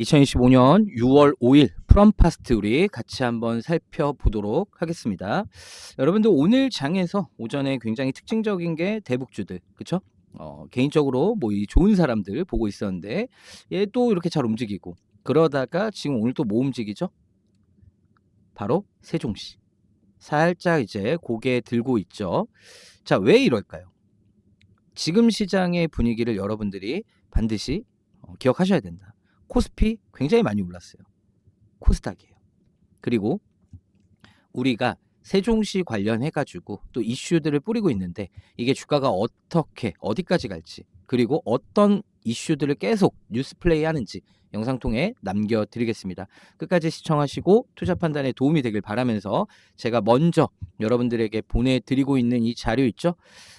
2025년 6월 5일 프롬파스트 우리 같이 한번 살펴보도록 하겠습니다. 여러분들 오늘 장에서 오전에 굉장히 특징적인 게 대북주들 그쵸? 어, 개인적으로 뭐 이 좋은 사람들 보고 있었는데 얘 또 이렇게 잘 움직이고 그러다가 지금 오늘 또 뭐 움직이죠? 바로 세종시 살짝 이제 고개 들고 있죠. 자, 왜 이럴까요? 지금 시장의 분위기를 여러분들이 반드시 어, 기억하셔야 된다. 코스피 굉장히 많이 올랐어요. 코스닥이에요. 그리고 우리가 세종시 관련해 가지고 또 이슈들을 뿌리고 있는데 이게 주가가 어떻게 어디까지 갈지 그리고 어떤 이슈들을 계속 뉴스 플레이 하는지 영상 통해 남겨 드리겠습니다. 끝까지 시청하시고 투자 판단에 도움이 되길 바라면서 제가 먼저 여러분들에게 보내 드리고 있는 이 자료 있죠?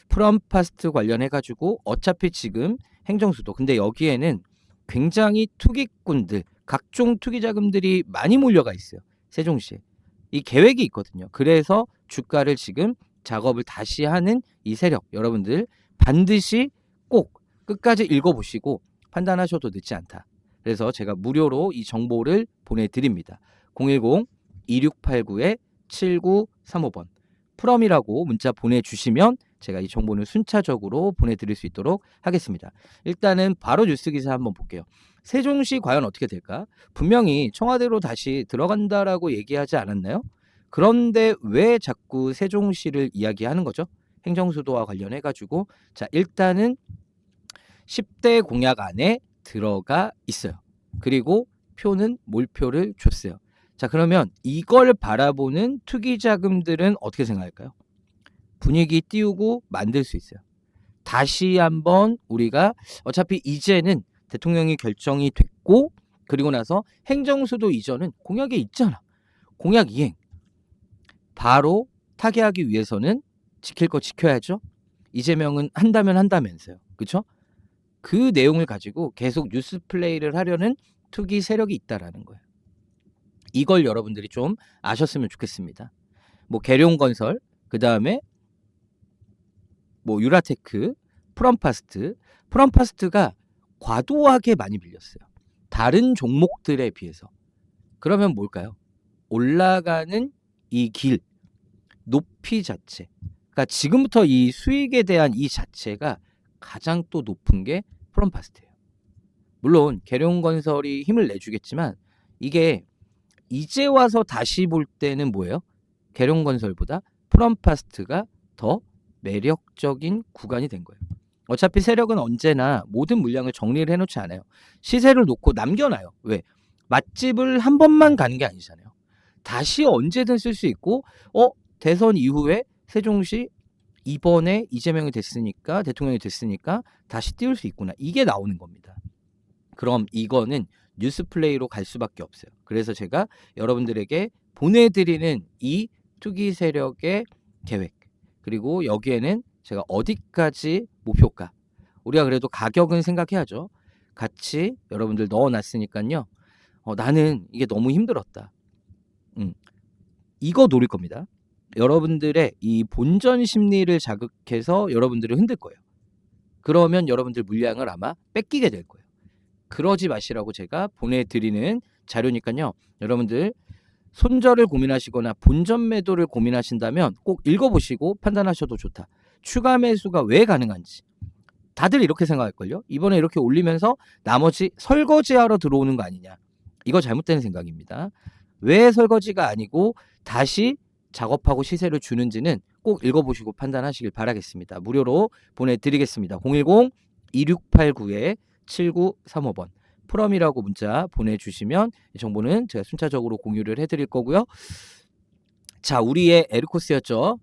프롬파스트 관련해 가지고 어차피 지금 행정수도 근데 여기에는 굉장히 투기꾼들 각종 투기 자금들이 많이 몰려가 있어요. 세종시에. 이 계획이 있거든요. 그래서 주가를 지금 작업을 다시 하는 이 세력 여러분들 반드시 꼭 끝까지 읽어보시고 판단하셔도 늦지 않다. 그래서 제가 무료로 이 정보를 보내드립니다. 010-2689-7935번 프롬이라고 문자 보내주시면 제가 이 정보는 순차적으로 보내드릴 수 있도록 하겠습니다. 일단은 바로 뉴스 기사 한번 볼게요. 세종시 과연 어떻게 될까? 분명히 청와대로 다시 들어간다라고 얘기하지 않았나요? 그런데 왜 자꾸 세종시를 이야기하는 거죠? 행정수도와 관련해 가지고 자 일단은 10대 공약 안에 들어가 있어요. 그리고 표는 몰표를 줬어요. 자 그러면 이걸 바라보는 투기 자금들은 어떻게 생각할까요? 분위기 띄우고 만들 수 있어요. 다시 한번 우리가 어차피 이제는 대통령이 결정이 됐고 그리고 나서 행정수도 이전은 공약에 있잖아. 공약 이행. 바로 타개하기 위해서는 지킬 거 지켜야죠. 이재명은 한다면 한다면서요. 그렇죠? 그 내용을 가지고 계속 뉴스 플레이를 하려는 투기 세력이 있다라는 거예요. 이걸 여러분들이 좀 아셨으면 좋겠습니다. 뭐 계룡 건설, 그 다음에 뭐 유라테크, 프롬파스트, 프롬파스트가 과도하게 많이 빌렸어요. 다른 종목들에 비해서. 그러면 뭘까요? 올라가는 이 길, 높이 자체. 그러니까 지금부터 이 수익에 대한 이 자체가 가장 또 높은 게 프롬파스트예요. 물론 계룡건설이 힘을 내주겠지만 이게 이제 와서 다시 볼 때는 뭐예요? 계룡건설보다 프롬파스트가 더 매력적인 구간이 된 거예요. 어차피 세력은 언제나 모든 물량을 정리를 해놓지 않아요. 시세를 놓고 남겨놔요. 왜? 맛집을 한 번만 가는 게 아니잖아요. 다시 언제든 쓸 수 있고, 어 대선 이후에 세종시 이번에 이재명이 됐으니까 대통령이 됐으니까 다시 띄울 수 있구나. 이게 나오는 겁니다. 그럼 이거는 뉴스 플레이로 갈 수밖에 없어요. 그래서 제가 여러분들에게 보내드리는 이 투기 세력의 계획 그리고 여기에는 제가 어디까지 목표가 우리가 그래도 가격은 생각해야죠. 같이 여러분들 넣어놨으니까요. 어, 나는 이게 너무 힘들었다. 음, 이거 노릴 겁니다. 여러분들의 이 본전 심리를 자극해서 여러분들을 흔들 거예요. 그러면 여러분들 물량을 아마 뺏기게 될 거예요. 그러지 마시라고 제가 보내드리는 자료니까요. 여러분들 손절을 고민하시거나 본전 매도를 고민하신다면 꼭 읽어보시고 판단하셔도 좋다. 추가 매수가 왜 가능한지. 다들 이렇게 생각할걸요? 이번에 이렇게 올리면서 나머지 설거지하러 들어오는 거 아니냐. 이거 잘못된 생각입니다. 왜 설거지가 아니고 다시 작업하고 시세를 주는지는 꼭 읽어보시고 판단하시길 바라겠습니다. 무료로 보내드리겠습니다. 010-2689-7935번. 프롬이라고 문자 보내주시면 이 정보는 제가 순차적으로 공유를 해드릴 거고요. 자, 우리의 에르코스였죠.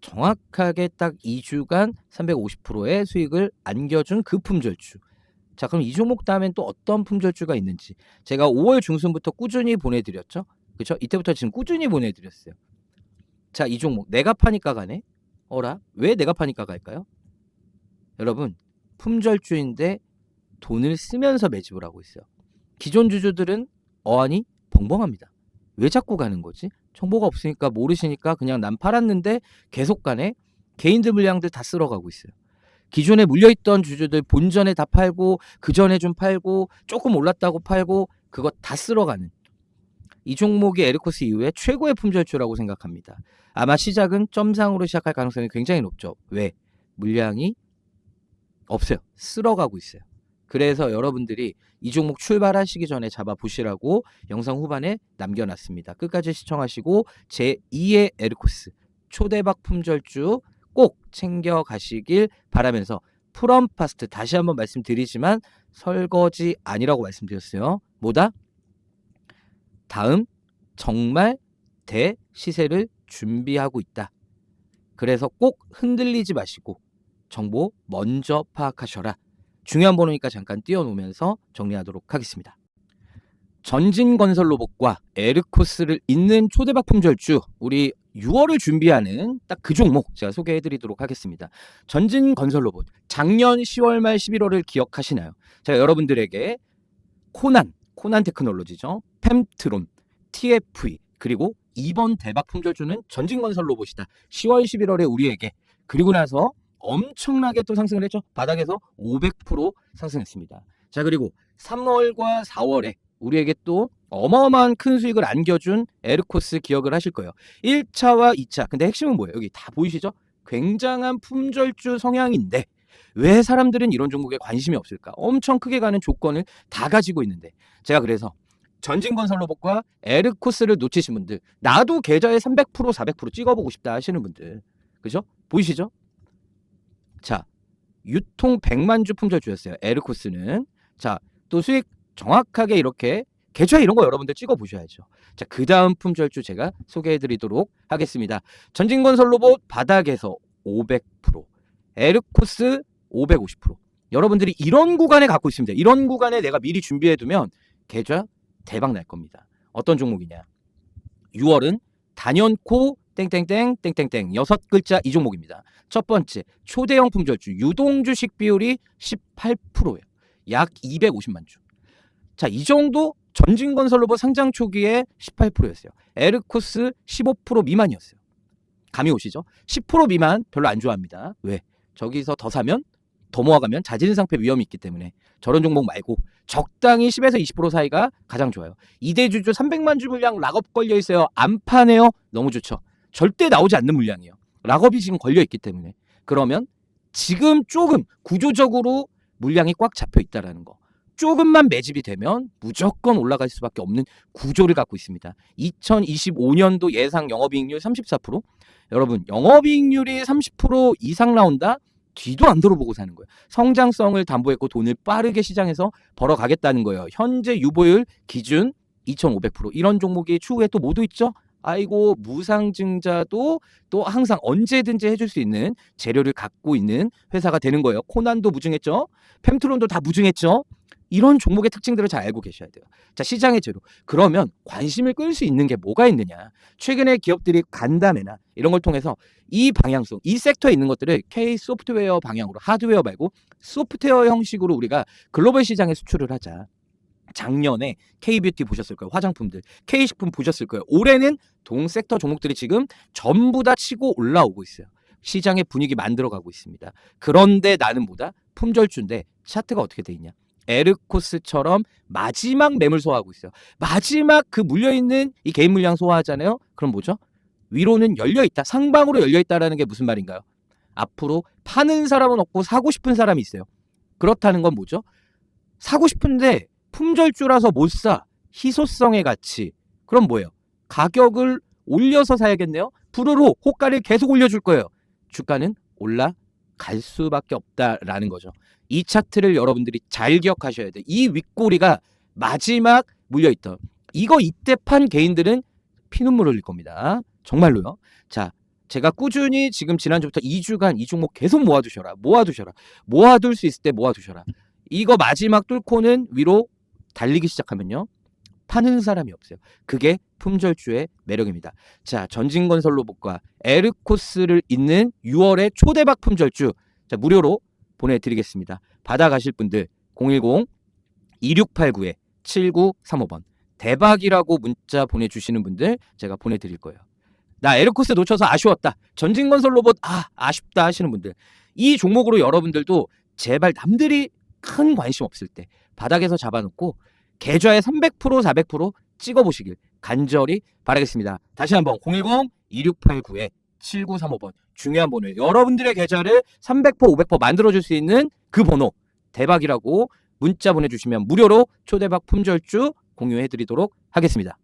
정확하게 딱 2주간 350%의 수익을 안겨준 그 품절주. 자, 그럼 이 종목 다음엔 또 어떤 품절주가 있는지 제가 5월 중순부터 꾸준히 보내드렸죠. 그렇죠? 이때부터 지금 꾸준히 보내드렸어요. 자, 이 종목 내가 파니까 가네. 어라? 왜 내가 파니까 갈까요? 여러분, 품절주인데 돈을 쓰면서 매집을 하고 있어요. 기존 주주들은 어안이 벙벙합니다. 왜 자꾸 가는 거지? 정보가 없으니까 모르시니까 그냥 난 팔았는데 계속 가네. 개인들 물량들 다 쓸어가고 있어요. 기존에 물려있던 주주들 본전에 다 팔고 그 전에 좀 팔고 조금 올랐다고 팔고 그거 다 쓸어가는 이 종목이 에르코스 이후에 최고의 품절주라고 생각합니다. 아마 시작은 점상으로 시작할 가능성이 굉장히 높죠. 왜? 물량이 없어요. 쓸어가고 있어요. 그래서 여러분들이 이 종목 출발하시기 전에 잡아 보시라고 영상 후반에 남겨놨습니다. 끝까지 시청하시고 제 2의 에르코스 초대박 품절주 꼭 챙겨 가시길 바라면서 프롬파스트 다시 한번 말씀드리지만 설거지 아니라고 말씀드렸어요. 뭐다? 다음 정말 대 시세를 준비하고 있다. 그래서 꼭 흔들리지 마시고 정보 먼저 파악하셔라. 중요한 번호니까 잠깐 띄워놓으면서 정리하도록 하겠습니다. 전진건설 로봇과 에르코스를 잇는 초대박 품절주 우리 6월을 준비하는 딱 그 종목 제가 소개해드리도록 하겠습니다. 전진건설 로봇 작년 10월 말 11월을 기억하시나요? 제가 여러분들에게 코난 코난 테크놀로지죠. 펜트론, TFE 그리고 이번 대박 품절주는 전진건설 로봇이다. 10월 11월에 우리에게 그리고 나서 엄청나게 또 상승을 했죠. 바닥에서 500% 상승했습니다. 자 그리고 3월과 4월에 우리에게 또 어마어마한 큰 수익을 안겨준 에르코스 기억을 하실 거예요. 1차와 2차. 근데 핵심은 뭐예요? 여기 다 보이시죠? 굉장한 품절주 성향인데 왜 사람들은 이런 종목에 관심이 없을까? 엄청 크게 가는 조건을 다 가지고 있는데 제가 그래서 전진건설 로봇과 에르코스를 놓치신 분들 나도 계좌에 300% 400% 찍어보고 싶다 하시는 분들 그죠? 보이시죠? 자 유통 100만 주 품절주였어요. 에르코스는 자 또 수익 정확하게 이렇게 계좌 이런 거 여러분들 찍어 보셔야죠. 자, 그 다음 품절주 제가 소개해 드리도록 하겠습니다. 전진건설 로봇 바닥에서 500%, 에르코스 550%. 여러분들이 이런 구간에 갖고 있습니다. 이런 구간에 내가 미리 준비해 두면 계좌 대박 날 겁니다. 어떤 종목이냐? 6월은 단연코 땡땡땡 땡땡땡 여섯 글자 이 종목입니다. 첫 번째 초대형 품절주 유동 주식 비율이 18%예요. 약 250만 주. 자, 이 정도 전진건설로봇 상장 초기에 18%였어요. 에르코스 15% 미만이었어요. 감이 오시죠? 10% 미만 별로 안 좋아합니다. 왜? 저기서 더 사면 더 모아가면 자진상패 위험이 있기 때문에 저런 종목 말고 적당히 10에서 20% 사이가 가장 좋아요. 이대 주주 300만 주 물량 락업 걸려 있어요. 안 파네요. 너무 좋죠. 절대 나오지 않는 물량이에요. 락업이 지금 걸려 있기 때문에 그러면 지금 조금 구조적으로 물량이 꽉 잡혀 있다라는 거. 조금만 매집이 되면 무조건 올라갈 수밖에 없는 구조를 갖고 있습니다. 2025년도 예상 영업이익률 34%. 여러분, 영업이익률이 30% 이상 나온다? 뒤도 안 돌아보고 사는 거예요. 성장성을 담보했고 돈을 빠르게 시장에서 벌어가겠다는 거예요. 현재 유보율 기준 2,500% 이런 종목이 추후에 또 모두 있죠. 아이고 무상증자도 또 항상 언제든지 해줄 수 있는 재료를 갖고 있는 회사가 되는 거예요. 코난도 무증했죠. 펜트론도 다 무증했죠. 이런 종목의 특징들을 잘 알고 계셔야 돼요. 자, 시장의 재료. 그러면 관심을 끌 수 있는 게 뭐가 있느냐? 최근에 기업들이 간담회나 이런 걸 통해서 이 방향성, 이 섹터에 있는 것들을 K 소프트웨어 방향으로 하드웨어 말고 소프트웨어 형식으로 우리가 글로벌 시장에 수출을 하자. 작년에 K뷰티 보셨을 거예요. 화장품들. K식품 보셨을 거예요. 올해는 동 섹터 종목들이 지금 전부 다 치고 올라오고 있어요. 시장의 분위기 만들어가고 있습니다. 그런데 나는 뭐다? 품절주인데 차트가 어떻게 돼 있냐? 에르코스처럼 마지막 매물 소화하고 있어요. 마지막 그 물려있는 이 개인 물량 소화하잖아요. 그럼 뭐죠? 위로는 열려있다. 상방으로 열려있다라는 게 무슨 말인가요? 앞으로 파는 사람은 없고 사고 싶은 사람이 있어요. 그렇다는 건 뭐죠? 사고 싶은데 품절주라서 못 사. 희소성의 가치. 그럼 뭐예요? 가격을 올려서 사야겠네요. 부르르 호가를 계속 올려줄 거예요. 주가는 올라갈 수밖에 없다라는 거죠. 이 차트를 여러분들이 잘 기억하셔야 돼요. 이 윗꼬리가 마지막 물려있던 이거 이때 판 개인들은 피눈물 흘릴 겁니다. 정말로요. 자, 제가 꾸준히 지금 지난주부터 2주간 이 종목 계속 모아두셔라. 모아두셔라. 모아둘 수 있을 때 모아두셔라. 이거 마지막 뚫고는 위로 달리기 시작하면요. 파는 사람이 없어요. 그게 품절주의 매력입니다. 자, 전진건설 로봇과 에르코스를 잇는 6월의 초대박 품절주. 자, 무료로 보내드리겠습니다. 받아가실 분들 010-2689-7935번 대박이라고 문자 보내주시는 분들 제가 보내드릴 거예요. 나 에르코스 놓쳐서 아쉬웠다. 전진건설 로봇 아 아쉽다 하시는 분들 이 종목으로 여러분들도 제발 남들이 큰 관심 없을 때 바닥에서 잡아놓고 계좌에 300% 400% 찍어보시길 간절히 바라겠습니다. 다시 한번 010-2689-7935번 중요한 번호예요. 여러분들의 계좌를 300% 500% 만들어줄 수 있는 그 번호 대박이라고 문자 보내주시면 무료로 초대박 품절주 공유해드리도록 하겠습니다.